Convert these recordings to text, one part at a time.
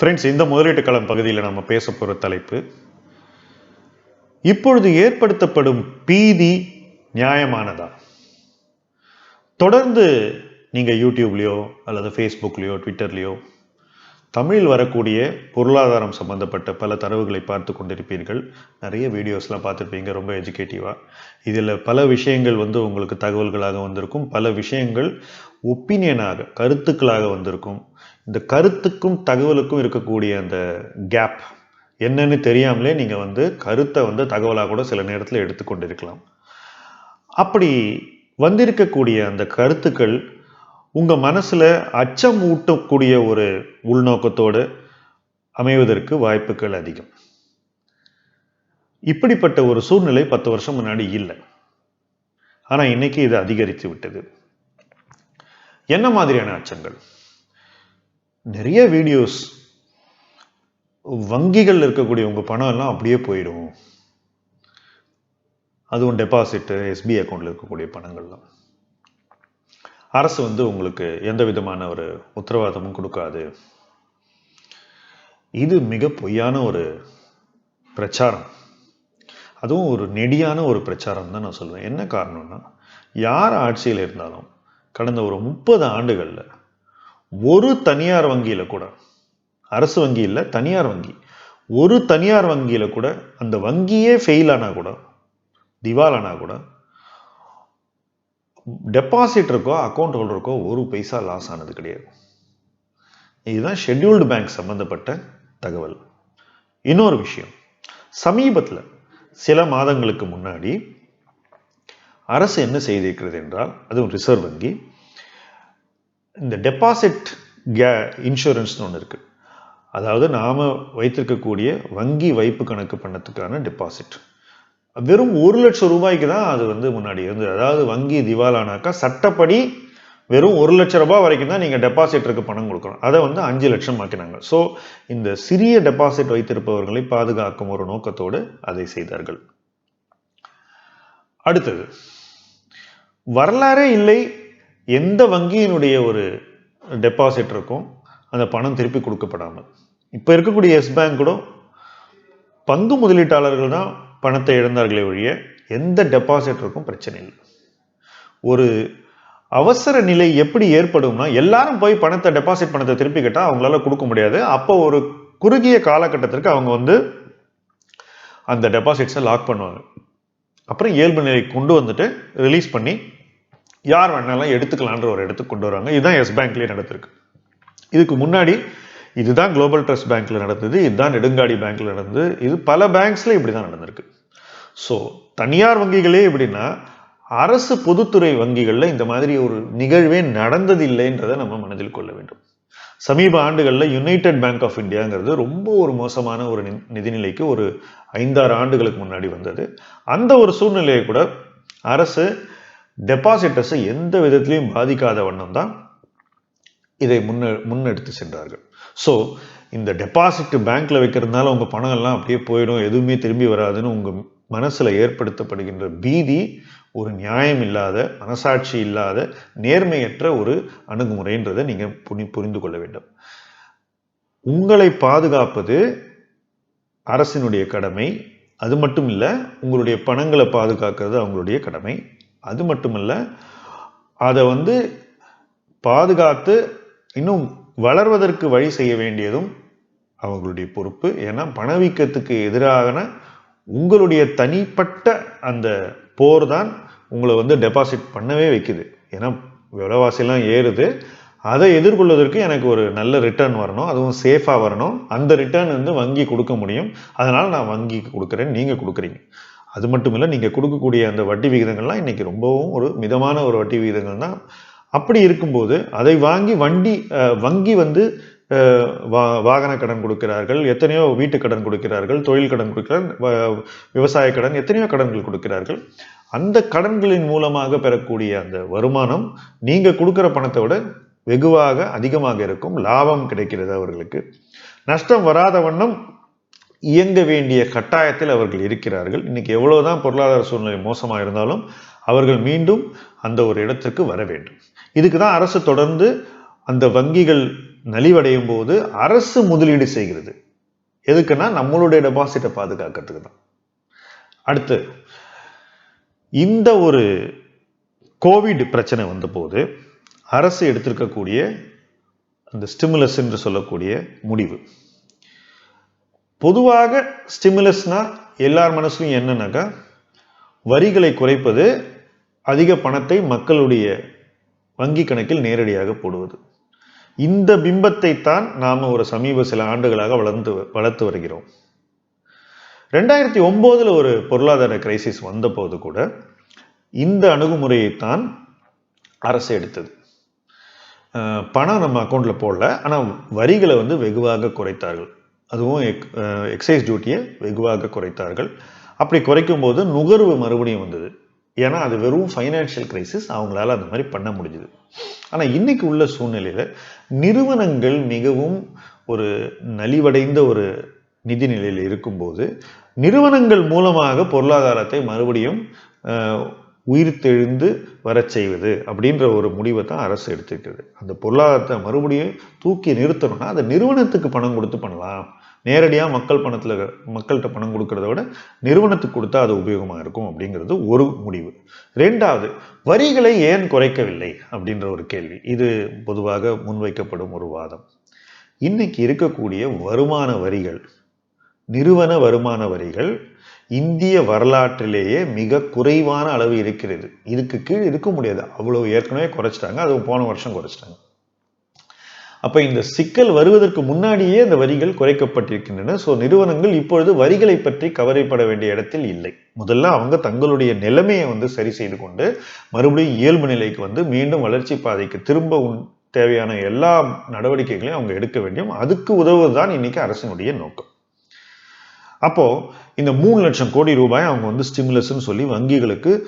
Friends இந்த முதலீட்டு களம் பகுதியில் நம்ம பேச போகிற தலைப்பு. இப்பொழுது ஏற்படுத்தப்படும் பீதி நியாயமானதா? தொடர்ந்து நீங்கள் யூடியூப்லேயோ அல்லது ஃபேஸ்புக்லேயோ ட்விட்டர்லேயோ தமிழில் வரக்கூடிய பொருளாதாரம் சம்பந்தப்பட்ட பல தரவுகளை பார்த்து கொண்டிருப்பீர்கள். நிறைய வீடியோஸ்லாம் பார்த்துருப்பீங்க ரொம்ப எஜுகேட்டிவாக இதில் பல விஷயங்கள் வந்து உங்களுக்கு தகவல்களாக வந்திருக்கும். பல விஷயங்கள் ஒப்பீனியனாக கருத்துக்களாக வந்திருக்கும். இந்த கருத்துக்கும் தகவலுக்கும் இருக்கக்கூடிய அந்த கேப் என்னன்னு தெரியாமலே நீங்கள் வந்து கருத்தை வந்து தகவலாக கூட சில நேரத்தில் எடுத்துக்கொண்டிருக்கலாம். அப்படி வந்திருக்கக்கூடிய அந்த கருத்துக்கள் உங்கள் மனசில் அச்சம் ஊட்டக்கூடிய ஒரு உள்நோக்கத்தோடு அமைவதற்கு வாய்ப்புகள் அதிகம். இப்படிப்பட்ட ஒரு சூழ்நிலை பத்து வருஷம் முன்னாடி இல்லை. ஆனால் இன்னைக்கு இது அதிகரித்து விட்டது. என்ன மாதிரியான அச்சங்கள்? நிறைய வீடியோஸ் வங்கிகள் இருக்கக்கூடிய உங்கள் பணம் எல்லாம் அப்படியே போயிடும். அதுவும் டெபாசிட்டு எஸ்பி அக்கௌண்ட்டில் இருக்கக்கூடிய பணங்கள்லாம். அரசு வந்து உங்களுக்கு எந்த விதமான ஒரு உத்தரவாதமும் கொடுக்காது. இது மிக பொய்யான ஒரு பிரச்சாரம். அதுவும் ஒரு நெடியான ஒரு பிரச்சாரம் தான் நான் சொல்லுவேன் என்ன காரணம்னா யார் ஆட்சியில் இருந்தாலும் கடந்த ஒரு முப்பது ஆண்டுகளில் ஒரு தனியார் வங்கியில் கூட அரசு வங்கி இல்லை தனியார் வங்கி. ஒரு தனியார் வங்கியில் கூட அந்த வங்கியே ஃபெயில் ஆனால் கூட திவால் ஆனால் கூட டெபாசிட் இருக்கோ அக்கௌண்ட் ஹோல்டருக்கோ ஒரு பைசா லாஸ் ஆனது கிடையாது. இதுதான் ஷெட்யூல்டு பேங்க் சம்பந்தப்பட்ட தகவல். இன்னொரு விஷயம் சமீபத்தில் சில மாதங்களுக்கு முன்னாடி அரசு என்ன செய்திருக்கிறது என்றால் அதுவும் ரிசர்வ் வங்கி இந்த டெபாசிட் கே இன்சூரன்ஸ்னு ஒன்று இருக்குது அதாவது நாம் வைத்திருக்கக்கூடிய வங்கி வைப்பு கணக்கு பண்ணத்துக்கான டெபாசிட் வெறும் ஒரு லட்சம் ரூபாய்க்கு தான் அது வந்து முன்னாடி இருந்து அதாவது வங்கி திவாலானாக்கா சட்டப்படி வெறும் ஒரு லட்ச ரூபாய் வரைக்கும் தான் நீங்கள் டெபாசிட்டருக்கு பணம் கொடுக்கணும். அதை வந்து அஞ்சு லட்சம் ஆக்கினாங்க. ஸோ இந்த சிறிய டெபாசிட் வைத்திருப்பவர்களை பாதுகாக்கும் ஒரு நோக்கத்தோடு அதை செய்தார்கள். அடுத்தது வரலாறே இல்லை எந்த வங்கியினுடைய ஒரு டெபாசிட்டருக்கும் அந்த பணம் திருப்பி கொடுக்கப்படாமல். இப்போ இருக்கக்கூடிய எஸ் பேங்க் கூட பங்கு முதலீட்டாளர்கள் தான் பணத்தை இழந்தார்களே ஒழிய எந்த டெபாசிட்டருக்கும் பிரச்சனை இல்லை. ஒரு அவசர நிலை எப்படி ஏற்படும்னா எல்லாரும் போய் பணத்தை டெபாசிட் பணத்தை திருப்பி கேட்டால் அவங்களால கொடுக்க முடியாது. அப்போ ஒரு குறுகிய காலகட்டத்திற்கு அவங்க வந்து அந்த டெபாசிட்ஸை லாக் பண்ணுவாங்க. அப்புறம் இயல்பு நிலை கொண்டு வந்துட்டு ரிலீஸ் பண்ணி யார் வேணாலும் எடுத்துக்கலான்ற ஒரு இடத்துக்கு கொண்டு வராங்க. இதுதான் எஸ் பேங்க்லேயே நடந்திருக்கு. இதுக்கு முன்னாடி இதுதான் குளோபல் ட்ரஸ்ட் பேங்க்ல நடந்தது இதுதான் நெடுங்காடி பேங்க்ல நடந்தது. இது பல பேங்க்ஸ்ல இப்படி தான் நடந்திருக்கு. ஸோ தனியார் வங்கிகளே எப்படின்னா அரசு பொதுத்துறை வங்கிகளில் இந்த மாதிரி ஒரு நிகழ்வே நடந்ததில்லைன்றதை நம்ம மனதில் கொள்ள வேண்டும். சமீப ஆண்டுகளில் யுனைடெட் பேங்க் ஆஃப் இந்தியாங்கிறது ரொம்ப ஒரு மோசமான ஒரு நிதிநிலைக்கு ஒரு ஐந்தாறு ஆண்டுகளுக்கு முன்னாடி வந்தது. அந்த ஒரு சூழ்நிலையை கூட அரசு டெபாசிட்டர்ஸை எந்த விதத்திலையும் பாதிக்காத வண்ணம் தான் இதை முன்ன முன்னெடுத்து சென்றார்கள். ஸோ இந்த டெபாசிட் பேங்க்கில் வைக்கிறதுனால உங்கள் பணம்லாம் அப்படியே போயிடும் எதுவுமே திரும்பி வராதுன்னு உங்கள் மனசில் ஏற்படுத்தப்படுகின்ற பீதி ஒரு நியாயம் இல்லாத மனசாட்சி இல்லாத நேர்மையற்ற ஒரு அணுகுமுறைன்றதை நீங்கள் புரி புரிந்து கொள்ள வேண்டும். உங்களை பாதுகாப்பது அரசினுடைய கடமை. அது மட்டும் இல்லை உங்களுடைய பணங்களை பாதுகாக்கிறது அவங்களுடைய கடமை. அது மட்டுமல்ல அதை வந்து பாதுகாத்து இன்னும் வளர்வதற்கு வழி செய்ய வேண்டியதும் அவங்களுடைய பொறுப்பு. ஏன்னா பணவீக்கத்துக்கு எதிரான உங்களுடைய தனிப்பட்ட அந்த போர் தான் உங்களை வந்து டெபாசிட் பண்ணவே வைக்குது. ஏன்னா விலைவாசிலாம் ஏறுது. அதை எதிர்கொள்வதற்கு எனக்கு ஒரு நல்ல ரிட்டர்ன் வரணும். அதுவும் சேஃபாக வரணும். அந்த ரிட்டர்ன் வந்து வங்கி கொடுக்க முடியும். அதனால் நான் வங்கிக்கு கொடுக்குறேன். நீங்கள் கொடுக்குறீங்க. அது மட்டும் இல்லை நீங்கள் கொடுக்கக்கூடிய அந்த வட்டி விகிதங்கள்லாம் இன்றைக்கி ரொம்பவும் ஒரு மிதமான ஒரு வட்டி விகிதங்கள் தான் அப்படி இருக்கும்போது அதை வாங்கி வண்டி வங்கி வந்து வா வாகன கடன் கொடுக்கிறார்கள் எத்தனையோ வீட்டு கடன் கொடுக்கிறார்கள் தொழில் கடன் கொடுக்கிறார்கள் விவசாய கடன் எத்தனையோ கடன்கள் கொடுக்கிறார்கள். அந்த கடன்களின் மூலமாக பெறக்கூடிய அந்த வருமானம் நீங்கள் கொடுக்குற பணத்தை விட வெகுவாக அதிகமாக இருக்கும் லாபம் கிடைக்கிறது அவர்களுக்கு. நஷ்டம் வராத வண்ணம் இயங்க வேண்டிய கட்டாயத்தில் அவர்கள் இருக்கிறார்கள். இன்றைக்கி எவ்வளோதான் பொருளாதார சூழ்நிலை மோசமாக இருந்தாலும் அவர்கள் மீண்டும் அந்த ஒரு இடத்திற்கு வர வேண்டும். இதுக்கு தான் அரசு தொடர்ந்து அந்த வங்கிகள் நலிவடையும் போது அரசு முதலீடு செய்கிறது. எதுக்குன்னா நம்மளுடைய டெபாசிட்டை பாதுகாக்கிறதுக்கு தான். அடுத்து இந்த ஒரு கோவிட் பிரச்சனை வந்தபோது அரசு எடுத்திருக்கக்கூடிய அந்த ஸ்டிமுலஸ் என்று சொல்லக்கூடிய முடிவு. பொதுவாக ஸ்டிமுலஸ்னால் எல்லார் மனசுலையும் என்னன்னாக்கா வரிகளை குறைப்பது அதிக பணத்தை மக்களுடைய வங்கி கணக்கில் நேரடியாக போடுவது. இந்த பிம்பத்தை தான் நாம் ஒரு சமீப சில ஆண்டுகளாக வளர்ந்து வளர்த்து வருகிறோம். ரெண்டாயிரத்தி ஒம்போதில் ஒரு பொருளாதார கிரைசிஸ் வந்தபோது கூட இந்த அணுகுமுறையைத்தான் அரசு எடுத்தது. பணம் நம்ம அக்கௌண்ட்டில் போடல ஆனால் வரிகளை வந்து வெகுவாக குறைத்தார்கள். அதுவும் எக் எக்ஸைஸ் டியூட்டியை வெகுவாக குறைத்தார்கள். அப்படி குறைக்கும் போது நுகர்வு மறுபடியும் வந்தது. ஏன்னா அது வெறும் ஃபைனான்ஷியல் கிரைசிஸ் அவங்களால அந்த மாதிரி பண்ண முடிஞ்சுது. ஆனால் இன்னைக்கு உள்ள சூழ்நிலையில் நிறுவனங்கள் மிகவும் ஒரு நலிவடைந்த ஒரு நிதி நிலையில் இருக்கும்போது நிறுவனங்கள் மூலமாக பொருளாதாரத்தை மறுபடியும் உயிர்த்தெழுந்து வரச் செய்வது அப்படின்ற ஒரு முடிவை தான் அரசு எடுத்துக்கிறது அந்த பொருளாதாரத்தை மறுபடியும் தூக்கி நிறுத்தணும்னா அதை நிறுவனத்துக்கு பணம் கொடுத்து பண்ணலாம். நேரடியாக மக்கள் பணத்தில் மக்கள்கிட்ட பணம் கொடுக்கறத விட நிறுவனத்துக்கு கொடுத்தா அது உபயோகமாக இருக்கும் அப்படிங்கிறது ஒரு முடிவு. ரெண்டாவது வரிகளை ஏன் குறைக்கவில்லை அப்படின்ற ஒரு கேள்வி. இது பொதுவாக முன்வைக்கப்படும் ஒரு வாதம். இன்னைக்கு இருக்கக்கூடிய வருமான வரிகள் நிறுவன வருமான வரிகள் இந்திய வரலாற்றிலேயே மிக குறைவான அளவு இருக்கிறது. இதுக்கு கீழ் இருக்க முடியாது. அவ்வளோ ஏற்கனவே குறைச்சிட்டாங்க. அது போன வருஷம் குறைச்சிட்டாங்க. அப்போ இந்த சிக்கல் வருவதற்கு முன்னாடியே அந்த வரிகள் குறைக்கப்பட்டிருக்கின்றன. ஸோ நிறுவனங்கள் இப்பொழுது வரிகளை பற்றி கவலைப்பட வேண்டிய இடத்தில் இல்லை. முதல்ல அவங்க தங்களுடைய நிலைமையை வந்து சரி செய்து கொண்டு மறுபடியும் இயல்பு நிலைக்கு வந்து மீண்டும் வளர்ச்சி பாதைக்கு திரும்ப தேவையான எல்லா நடவடிக்கைகளையும் அவங்க எடுக்க வேண்டும். அதுக்கு உதவுவதுதான் இன்னைக்கு அரசினுடைய நோக்கம். அப்போ இந்த மூணு லட்சம் கோடி ரூபாய் அவங்க வந்து ஸ்டிமுலஸ்ன்னு சொல்லி வங்கிகளுக்கு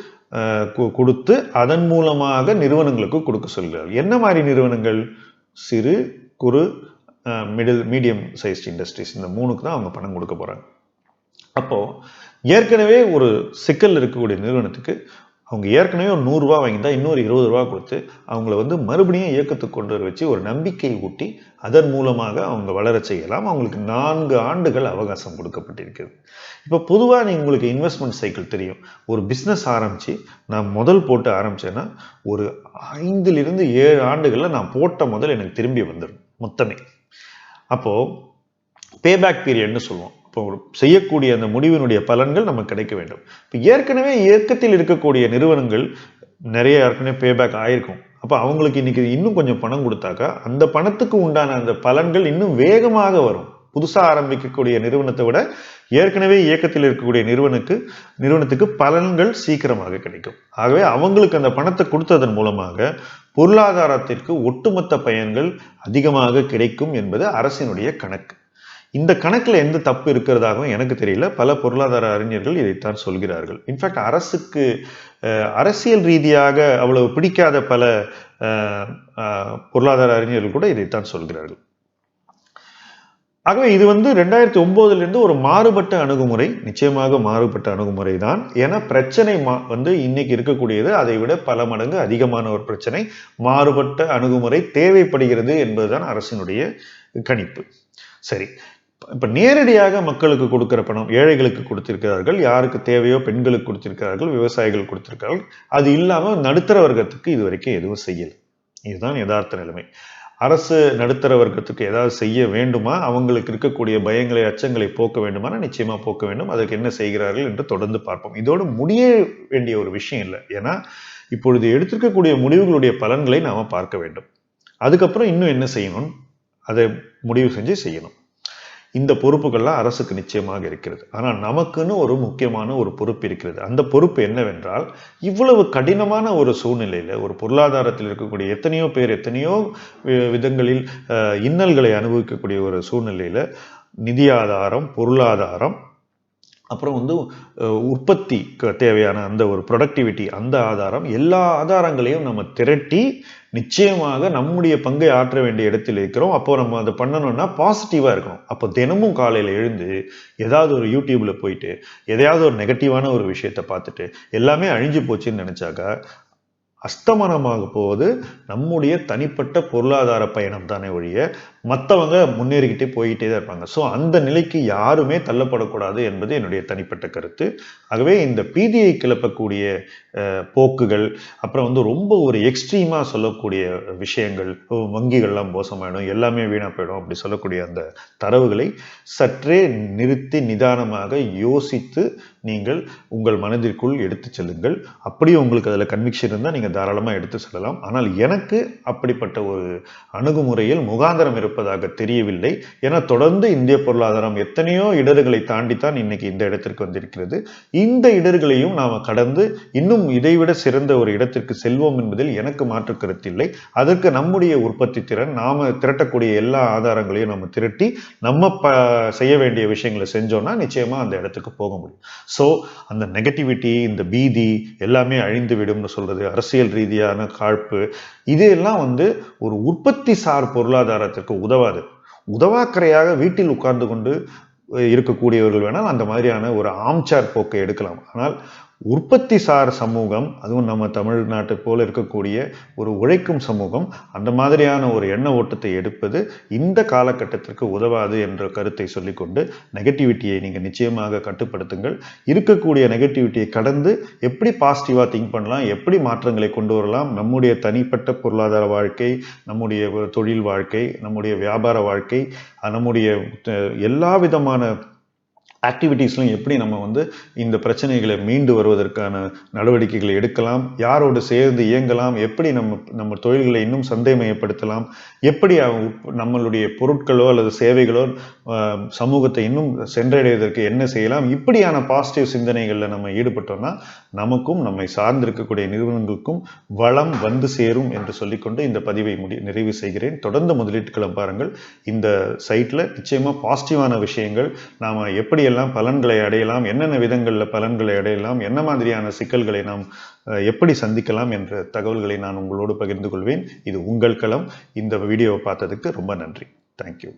கு- கொடுத்து அதன் மூலமாக நிறுவனங்களுக்கு கொடுக்க சொல்கிறார்கள் என்ன மாதிரி நிறுவனங்கள்? சிறு குறு மிடில் மீடியம் சைஸ்ட் இண்டஸ்ட்ரீஸ் இந்த மூணுக்கு தான் அவங்க பணம் கொடுக்க போகிறாங்க அப்போ ஏற்கனவே ஒரு சிக்கல் இருக்கக்கூடிய நிறுவனத்துக்கு அவங்க ஏற்கனவே ஒரு நூறுரூவா வாங்கியிருந்தா இன்னொரு இருபது ரூபா கொடுத்து அவங்கள வந்து மறுபடியும் இயக்கத்துக்கு கொண்டு வர வச்சு ஒரு நம்பிக்கை ஊட்டி அதன் மூலமாக அவங்க வளர செய்யலாம். அவங்களுக்கு நான்கு ஆண்டுகள் அவகாசம் கொடுக்கப்பட்டிருக்கிறது. இப்போ பொதுவாக நீ உங்களுக்கு இன்வெஸ்ட்மெண்ட் சைக்கிள் தெரியும். ஒரு பிஸ்னஸ் ஆரம்பித்து நான் முதல் போட்டு ஆரம்பிச்சேன்னா ஒரு ஐந்திலிருந்து ஏழு ஆண்டுகளில் நான் போட்ட முதல் எனக்கு திரும்பி வந்துடும் மொத்தமே. அப்போது பேபேக் பீரியட்னு சொல்லுவோம். இப்போ செய்யக்கூடிய அந்த முடிவினுடைய பலன்கள் நமக்கு கிடைக்க வேண்டும். இப்போ ஏற்கனவே இயக்கத்தில் இருக்கக்கூடிய நிறுவனங்கள் நிறைய ஏற்கனவே பேபேக் ஆயிருக்கும். அப்போ அவங்களுக்கு இன்னைக்கு இன்னும் கொஞ்சம் பணம் கொடுத்தாக்கா அந்த பணத்துக்கு உண்டான அந்த பலன்கள் இன்னும் வேகமாக வரும். புதுசாக ஆரம்பிக்கக்கூடிய நிறுவனத்தை விட ஏற்கனவே இயக்கத்தில் இருக்கக்கூடிய நிறுவனுக்கு நிறுவனத்துக்கு பலன்கள் சீக்கிரமாக கிடைக்கும். ஆகவே அவங்களுக்கு அந்த பணத்தை கொடுத்ததன் மூலமாக பொருளாதாரத்திற்கு ஒட்டுமொத்த பயன்கள் அதிகமாக கிடைக்கும் என்பது அரசினுடைய கணக்கு. இந்த கணக்கில் எந்த தப்பு இருக்கிறதாகவும் எனக்கு தெரியல. பல பொருளாதார அறிஞர்கள் இதைத்தான் சொல்கிறார்கள். இன்ஃபேக்ட் அரசுக்கு அரசியல் ரீதியாக அவ்வளவு பிடிக்காத பல பொருளாதார அறிஞர்கள் கூட இதைத்தான் சொல்கிறார்கள். ஆகவே இது வந்து ரெண்டாயிரத்தி ஒன்பதுல இருந்து ஒரு மாறுபட்ட அணுகுமுறை நிச்சயமாக மாறுபட்ட அணுகுமுறை தான். ஏன்னா பிரச்சனை மா- வந்து இன்னைக்கு இருக்கக்கூடியது அதை விட பல மடங்கு அதிகமான ஒரு பிரச்சனை. மாறுபட்ட அணுகுமுறை தேவைப்படுகிறது என்பதுதான் அரசினுடைய கணிப்பு. சரி. இப்போ நேரடியாக மக்களுக்கு கொடுக்குற பணம் ஏழைகளுக்கு கொடுத்திருக்கிறார்கள் யாருக்கு தேவையோ பெண்களுக்கு கொடுத்திருக்கிறார்கள் விவசாயிகள் கொடுத்திருக்கிறார்கள் அது இல்லாமல் நடுத்தர வர்க்கத்துக்கு இது வரைக்கும் எதுவும் செய்யலை. இதுதான் யதார்த்த நிலைமை. அரசு நடுத்தர வர்க்கத்துக்கு ஏதாவது செய்ய வேண்டுமா? அவங்களுக்கு இருக்கக்கூடிய பயங்களை அச்சங்களை போக்க வேண்டுமானா? நிச்சயமாக போக்க வேண்டும். அதற்கு என்ன செய்கிறார்கள் என்று தொடர்ந்து பார்ப்போம். இதோடு முடிய வேண்டிய ஒரு விஷயம் இல்லை. ஏன்னா இப்பொழுது எடுத்திருக்கக்கூடிய முடிவுகளுடைய பலன்களை நாம் பார்க்க வேண்டும். அதுக்கப்புறம் இன்னும் என்ன செய்யணும்? அதை முடிவு செஞ்சு செய்யணும். இந்த பொறுப்புகள்லாம் அரசுக்கு நிச்சயமாக இருக்கிறது. ஆனால் நமக்குன்னு ஒரு முக்கியமான ஒரு பொறுப்பு இருக்கிறது. அந்த பொறுப்பு என்னவென்றால் இவ்வளவு கடினமான ஒரு சூழ்நிலையில் ஒரு பொருளாதாரத்தில் இருக்கக்கூடிய எத்தனையோ பேர் எத்தனையோ விதங்களில் இன்னல்களை அனுபவிக்கக்கூடிய ஒரு சூழ்நிலையில் நிதி ஆதாரம் பொருளாதாரம் அப்புறம் வந்து உற்பத்திக்கு தேவையான அந்த ஒரு ப்ரொடக்டிவிட்டி அந்த ஆதாரம் எல்லா ஆதாரங்களையும் நம்ம திரட்டி நிச்சயமாக நம்முடைய பங்கை ஆற்ற வேண்டிய இடத்தில் இருக்கிறோம். அப்போ நம்ம அதை பண்ணணும்னா பாசிட்டிவாக இருக்கணும். அப்போ தினமும் காலையில் எழுந்து ஏதாவது ஒரு யூடியூப்ல போயிட்டு எதையாவது ஒரு நெகட்டிவான ஒரு விஷயத்தை பார்த்துட்டு எல்லாமே அழிஞ்சு போச்சுன்னு நினச்சாக்கா அஸ்தமனமாக போவது நம்முடைய தனிப்பட்ட பொருளாதார பயணம் தானே ஒழிய மற்றவங்க முன்னேறிக்கிட்டே போய்கிட்டே தான் இருப்பாங்க. ஸோ அந்த நிலைக்கு யாருமே தள்ளப்படக்கூடாது என்பது என்னுடைய தனிப்பட்ட கருத்து. ஆகவே இந்த பீதியை கிளப்பக்கூடிய போக்குகள் அப்புறம் வந்து ரொம்ப ஒரு எக்ஸ்ட்ரீமாக சொல்லக்கூடிய விஷயங்கள் வங்கிகள்லாம் மோசமாயிடும் எல்லாமே வீணாக போயிடும் அப்படி சொல்லக்கூடிய அந்த தரவுகளை சற்றே நிறுத்தி நிதானமாக யோசித்து நீங்கள் உங்கள் மனதிற்குள் எடுத்து செல்லுங்கள். அப்படியே உங்களுக்கு அதில் கன்விக்ஷன் இருந்தால் நீங்கள் தாராளமாக எடுத்து செல்லலாம். ஆனால் எனக்கு அப்படிப்பட்ட ஒரு அணுகுமுறையில் முகாந்திரம் இருப்பதாக தெரியவில்லை. என தொடர்ந்து இந்திய பொருளாதாரம் எத்தனையோ இடர்களை தாண்டித்தான் இன்னைக்கு இந்த இடத்திற்கு வந்திருக்கிறது. இந்த இடர்களையும் நாம் கடந்து இன்னும் இதைவிட சிறந்த ஒரு இடத்திற்கு செல்வோம் என்பதில் எனக்கு மாற்று கருத்தில்லை அதற்கு நம்முடைய உற்பத்தி திறன் நாம் திரட்டக்கூடிய எல்லா ஆதாரங்களையும் நம்ம திரட்டி நம்ம ப செய்ய வேண்டிய விஷயங்களை செஞ்சோம்னா நிச்சயமா அந்த இடத்துக்கு போக முடியும். ஸோ அந்த நெகட்டிவிட்டி இந்த பீதி எல்லாமே அழிந்து விடும்னு சொல்றது அரசியல் ரீதியான காழ்ப்பு இதையெல்லாம் வந்து ஒரு உற்பத்தி சார் பொருளாதாரத்திற்கு உதவாது. உதவாக்கரையாக வீட்டில் உட்கார்ந்து கொண்டு இருக்கக்கூடியவர்கள் வேணால் அந்த மாதிரியான ஒரு ஆம்சார் போக்கை எடுக்கலாம். ஆனால் உற்பத்தி சார் சமூகம் அதுவும் நம்ம தமிழ்நாட்டை போல இருக்கக்கூடிய ஒரு உழைக்கும் சமூகம் அந்த மாதிரியான ஒரு எண்ண ஓட்டத்தை எடுப்பது இந்த காலகட்டத்திற்கு உதவாது என்ற கருத்தை சொல்லிக்கொண்டு நெகட்டிவிட்டியை நீங்கள் நிச்சயமாக கட்டுப்படுத்துங்கள். இருக்கக்கூடிய நெகட்டிவிட்டியை கடந்து எப்படி பாசிட்டிவாக திங்க் பண்ணலாம் எப்படி மாற்றங்களை கொண்டு வரலாம் நம்முடைய தனிப்பட்ட பொருளாதார வாழ்க்கை நம்முடைய தொழில் வாழ்க்கை நம்முடைய வியாபார வாழ்க்கை நம்முடைய எல்லா விதமான ஆக்டிவிட்டீஸ்லையும் எப்படி நம்ம வந்து இந்த பிரச்சனைகளை மீண்டு வருவதற்கான நடவடிக்கைகளை எடுக்கலாம்? யாரோடு சேர்ந்து இயங்கலாம்? எப்படி நம்ம நம்ம தொழில்களை இன்னும் சந்தைமயப்படுத்தலாம் எப்படி நம்மளுடைய பொருட்களோ அல்லது சேவைகளோ சமூகத்தை இன்னும் சென்றடைவதற்கு என்ன செய்யலாம்? இப்படியான பாசிட்டிவ் சிந்தனைகளில் நம்ம ஈடுபட்டோம்னா நமக்கும் நம்மை சார்ந்திருக்கக்கூடிய நிறுவனங்களுக்கும் வளம் வந்து சேரும் என்று சொல்லிக்கொண்டு இந்த பதிவை முடி நிறைவு செய்கிறேன். தொடர்ந்து முதலீட்டுக்களம் பாருங்கள். இந்த சைட்டில் நிச்சயமாக பாசிட்டிவான விஷயங்கள் நாம் எப்படியெல்லாம் பலன்களை அடையலாம் என்னென்ன விதங்களில் பலன்களை அடையலாம் என்ன மாதிரியான சிக்கல்களை நாம் எப்படி சந்திக்கலாம் என்ற தகவல்களை நான் உங்களோடு பகிர்ந்து கொள்வேன். இது உங்கள் களம். இந்த வீடியோவை பார்த்ததுக்கு ரொம்ப நன்றி. தேங்க்யூ